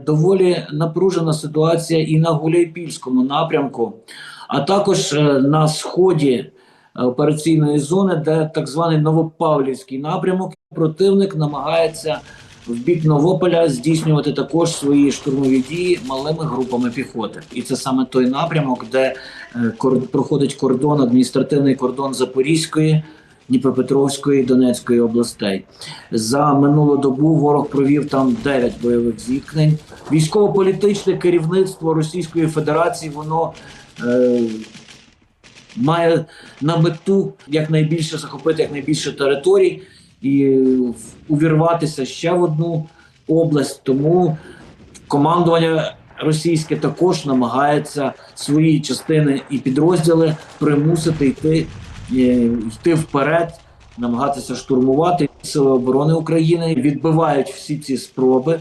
Доволі напружена ситуація і на Гуляйпільському напрямку, а також е, на сході е, операційної зони, де так званий Новопавлівський напрямок. Противник намагається в бік Новополя здійснювати також свої штурмові дії малими групами піхоти. І це саме той напрямок, де е, проходить кордон, адміністративний кордон Запорізької, Дніпропетровської Донецької областей. За минулу добу ворог провів там 9 бойових зіткнень. Військово-політичне керівництво Російської Федерації воно е, має на мету якнайбільше захопити якнайбільше територій і увірватися ще в одну область. Тому командування російське також намагається свої частини і підрозділи примусити йти, йти вперед, намагатися штурмувати сили оборони України, відбивають всі ці спроби.